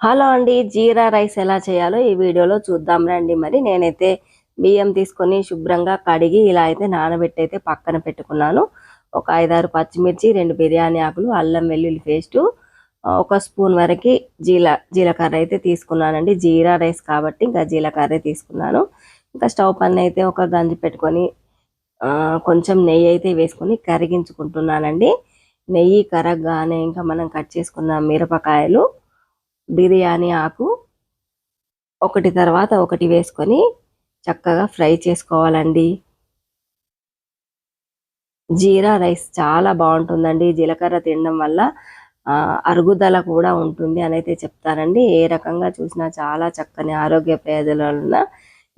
Hello అండి జీరా rice ఎలా చేయాలో ఈ వీడియోలో చూద్దాం రండి. మరి నేనైతే బియ్యం తీసుకొని శుభ్రంగా కడిగి ఇలా అయితే నానబెట్టి అయితే పక్కన పెట్టుకున్నాను. ఒక ఐదారు పచ్చిమిర్చి రెండు బిర్యానీ ఆకులు అల్లం వెల్లుల్లి పేస్టు ఒక స్పూన్ వరకు జీల జీలకర్ర అయితే తీసుకున్నానండి. జీరా రైస్ కాబట్టి ఇంకా జీలకర్ర తీసుకున్నాను. ఇంకా స్టవ్ పైన అయితే ఒక గంజి పెట్టుకొని కొంచెం నెయ్యి అయితే వేసుకొని కరిగించుకుంటున్నానండి. నెయ్యి కరగగానే ఇంకా మనం కట్ చేసుకున్న మిరపకాయలు బిర్యానీ ఆకు ఒకటి తర్వాత ఒకటి వేసుకొని చక్కగా ఫ్రై చేసుకోవాలండి. జీరా రైస్ చాలా బాగుంటుందండి. జీలకర్ర తినడం వల్ల అరుగుదల కూడా ఉంటుంది అని అయితే చెప్తారండి. ఏ రకంగా చూసినా చాలా చక్కని ఆరోగ్య ప్రయోజనాలు ఉన్న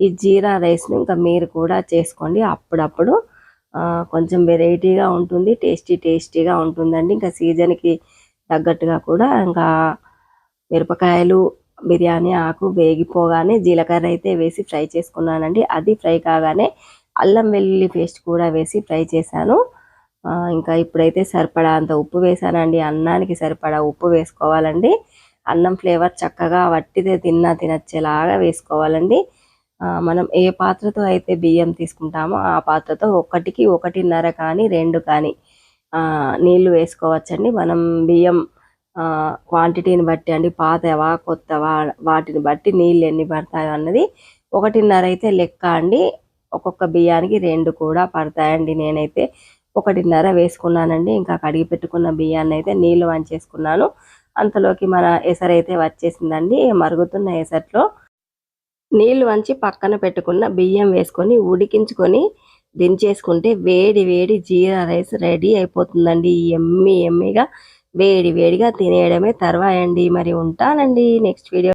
ఈ జీరా రైస్ను ఇంకా మీరు కూడా చేసుకోండి. అప్పుడప్పుడు కొంచెం వెరైటీగా ఉంటుంది టేస్టీ టేస్టీగా ఉంటుందండి. ఇంకా సీజన్కి తగ్గట్టుగా కూడా ఇంకా మిరపకాయలు బిర్యానీ ఆకు వేగిపోగానే జీలకర్ర అయితే వేసి ఫ్రై చేసుకున్నానండి. అది ఫ్రై కాగానే అల్లం వెల్లుల్లి పేస్ట్ కూడా వేసి ఫ్రై చేశాను. ఇంకా ఇప్పుడైతే సరిపడా అంత ఉప్పు వేసానండి అన్నానికి సరిపడా ఉప్పు వేసుకోవాలండి. అన్నం ఫ్లేవర్ చక్కగా వట్టితే తిన్నా తినచ్చేలాగా వేసుకోవాలండి. మనం ఏ పాత్రతో అయితే బియ్యం తీసుకుంటామో ఆ పాత్రతో ఒకటికి ఒకటిన్నర కానీ రెండు కానీ నీళ్ళు వేసుకోవచ్చండి. మనం బియ్యం క్వాంటిటీని బట్టి అండి పాతవా కొత్తవా వాటిని బట్టి నీళ్ళు ఎన్ని పడతాయో అన్నది ఒకటిన్నర అయితే లెక్క అండి. ఒక్కొక్క బియ్యానికి రెండు కూడా పడతాయండి. నేనైతే ఒకటిన్నర వేసుకున్నానండి. ఇంకా కడిగి పెట్టుకున్న బియ్యాన్ని అయితే నీళ్ళు వంచేసుకున్నాను. అంతలోకి మన ఎసరు అయితే వచ్చేసిందండి. మరుగుతున్న ఎసట్లో నీళ్ళు వంచి పక్కన పెట్టుకున్న బియ్యం వేసుకొని ఉడికించుకొని దించేసుకుంటే వేడి వేడి జీరా రైస్ రెడీ అయిపోతుందండి. ఎమ్మి ఎమ్మిగా వేడి వేడిగా తినేయడమే తర్వాయండి. మరి ఉంటానండి. Next video